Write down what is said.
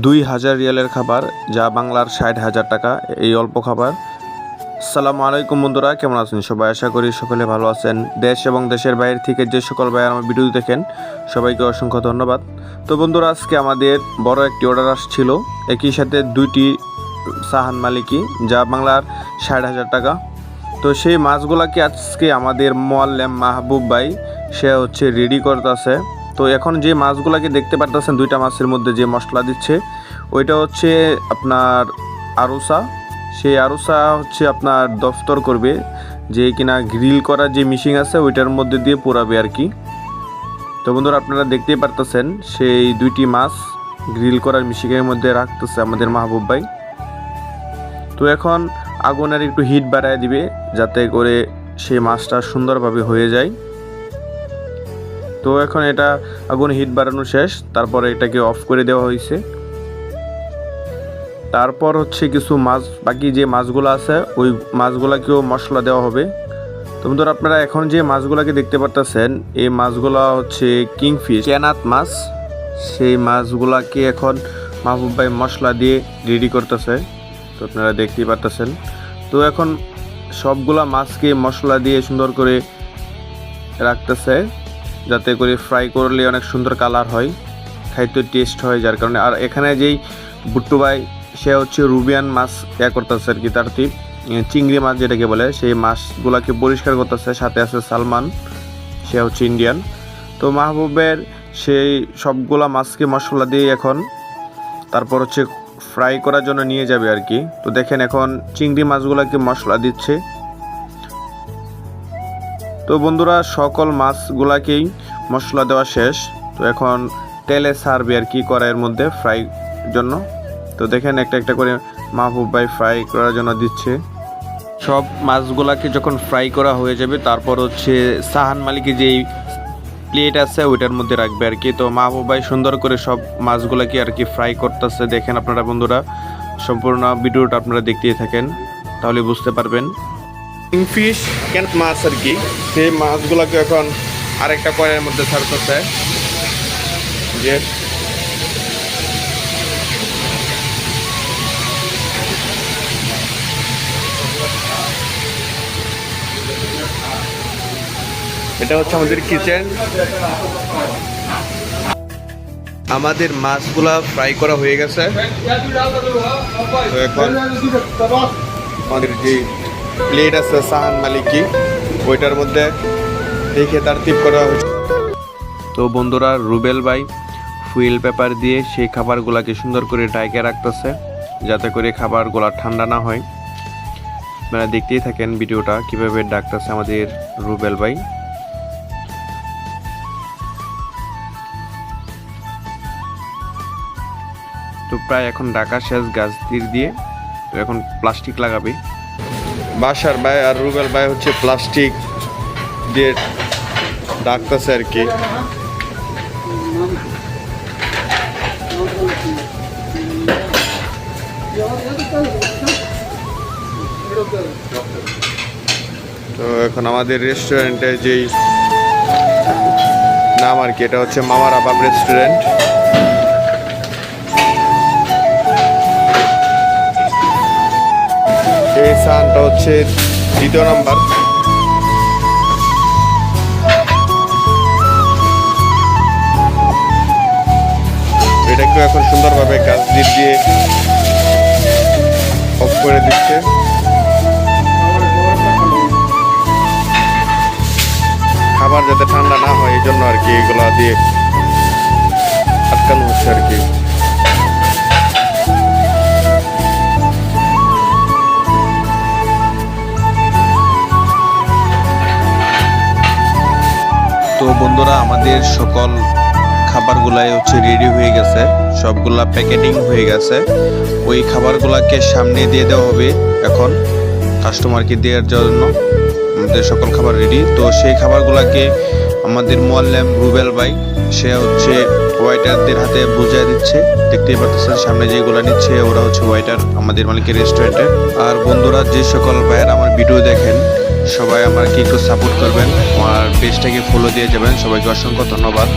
দুই হাজার রিয়ালের খাবার, যা বাংলার ষাট হাজার টাকা, এই অল্প খাবার। সালাম আলাইকুম বন্ধুরা, কেমন আছেন সবাই? আশা করি সকলে ভালো আছেন। দেশ এবং দেশের বাইরে থেকে যে সকল ভাই আমার ভিডিও দেখেন, সবাইকে অসংখ্য ধন্যবাদ। তো বন্ধুরা, আজকে আমাদের বড় একটি অর্ডার আসছিল। একই সাথে দুইটি সাহান মালিকি, যা বাংলার ষাট হাজার টাকা। তো সেই মাছগুলাকে আজকে আমাদের মোয়াল্লেম মাহবুব ভাই, সে হচ্ছে রেডি করতেছে। তো এখন যে মাছগুলাকে দেখতে পারতেছেন, দুইটা মাছের মধ্যে যে মশলা দিচ্ছে, ওইটা হচ্ছে আপনার আরুসা। সেই আরুসা হচ্ছে আপনার দফতর করবে, যে কিনা গ্রিল করার যে মিশিং আছে, ওইটার মধ্যে দিয়ে পোড়াবে আর কি। তো বন্ধুরা, আপনারা দেখতেই পারতেছেন, সেই দুইটি মাছ গ্রিল করার মিশিংয়ের মধ্যে রাখতেছে আমাদের মাহবুব ভাই। তো এখন আগুনের একটু হিট বাড়ায় দিবে, যাতে করে সেই মাছটা সুন্দরভাবে হয়ে যায়। তো এখন এটা আগুন হিট বাড়ানো শেষ। তারপরে এটাকে অফ করে দেওয়া হয়েছে। তারপর হচ্ছে কিছু মাছ, বাকি যে মাছগুলো আছে, ওই মাছগুলাকেও মশলা দেওয়া হবে। তো বন্ধুরা, আপনারা এখন যে মাছগুলাকে দেখতে পারতেছেন, এই মাছগুলা হচ্ছে কিংফিশ। ক্যানাত মাছ। সেই মাছগুলাকে এখন মাহবুব ভাই মশলা দিয়ে রেডি করতেছে। তো আপনারা দেখতেই পারতেছেন। তো এখন সবগুলা মাছকে মশলা দিয়ে সুন্দর করে রাখতেছে। যাতে করে ফ্রাই করলে অনেক সুন্দর কালার হয়, খাইতে টেস্ট হয় যার কারণে। আর এখানে যেই বুট্টু ভাই, সে হচ্ছে রুবিয়ান মাছ ইয়া করতেছে আর কি তার টিপ। চিংড়ি মাছ যেটাকে বলে, সেই মাছগুলাকে পরিষ্কার করতেছে। সাথে আছে সালমান, সে হচ্ছে ইন্ডিয়ান তো মাহবুবের সেই সবগুলা মাছকে মশলা দিয়ে এখন তারপর হচ্ছে ফ্রাই করার জন্য নিয়ে যাবে আর কি। তো দেখেন এখন চিংড়ি মাছগুলাকে মশলা দিচ্ছে। তো বন্ধুরা, সকল মাছগুলাকেই মশলা দেওয়া শেষ। তো এখন তেলে সারবে আর কি কড়াইয়ের মধ্যে ফ্রাই জন্য। তো দেখেন, একটা একটা করে মাহবুব ভাই ফ্রাই করার জন্য দিচ্ছে। সব মাছগুলাকে যখন ফ্রাই করা হয়ে যাবে, তারপর হচ্ছে সাহান মালিকের যেই প্লেট আছে, ওইটার মধ্যে রাখবে আর কি। তো মাহবুব ভাই সুন্দর করে সব মাছগুলাকে আর কি ফ্রাই করতেছে। দেখেন আপনারা বন্ধুরা, সম্পূর্ণ ভিডিওটা আপনারা দেখতেই থাকেন, তাহলে বুঝতে পারবেন। কিংফিশ ক্যান্ট মাছ আর কি। সেই মাছগুলোকে এখন আরেকটা কড়াইয়ের মধ্যে ছাড়তেছে। যে এটা হচ্ছে আমাদের কিচেন। আমাদের মাছগুলা ফ্রাই করা হয়ে গেছে। এখন আমাদের যে প্লেট আছে সাহান মালিকি। ওইটার মধ্যে দেখে তার টিপ করা হয়েছে। তো বন্ধুরা, রুবেল ভাই ফুয়েল পেপার দিয়ে সেই খাবারগুলাকে সুন্দর করে ডাইকে রাখতেছে, যাতে করে খাবারগুলা ঠান্ডা না হয়। আপনারা দেখতেই থাকেন ভিডিওটা, কীভাবে ডাকতেছে আমাদের রুবেল ভাই। তো প্রায় এখন ডাকা শেষ গাছ দিয়ে এখন প্লাস্টিক লাগাবে। বাসার ভাই আর রুবেল ভাই হচ্ছে প্লাস্টিক দিয়ে ডাকতেছে আর কি। তো এখন আমাদের রেস্টুরেন্টে যেই নাম আর কি, এটা হচ্ছে মামার আবাব রেস্টুরেন্ট এই সানটা হচ্ছে দ্বিতীয় নাম্বার। এটাকে এখন সুন্দরভাবে গাছ দিয়ে দিয়ে অফ করে দিচ্ছে। খাবার যাতে ঠান্ডা না হয়, এই জন্য আর কি এগুলো দিয়ে বন্ধুরা, আমাদের সকল খাবারগুলাই হচ্ছে রেডি হয়ে গেছে। সবগুলা প্যাকেটিং হয়ে গেছে। ওই খাবারগুলাকে সামনে দিয়ে দেওয়া হবে এখন কাস্টমারকে দেওয়ার জন্য। আমাদের সকল খাবার রেডি তো সেই খাবারগুলাকে আমাদের মোয়াল্লাম রুবেল ভাই, সে হচ্ছে ওয়াইটারদের হাতে বুঝিয়ে দিচ্ছে। দেখতেই পাচ্ছেন সামনে যেগুলো নিচ্ছে, ওরা হচ্ছে ওয়াইটার আমাদের মালিকের রেস্টুরেন্টে আর বন্ধুরা, যে সকল ভাইয়ের আমার ভিডিও দেখেন সবাই আমাকে একটু সাপোর্ট করবেন আমার পেজটাকে ফলো দিয়ে যাবেন। সবাইকে অসংখ্য ধন্যবাদ।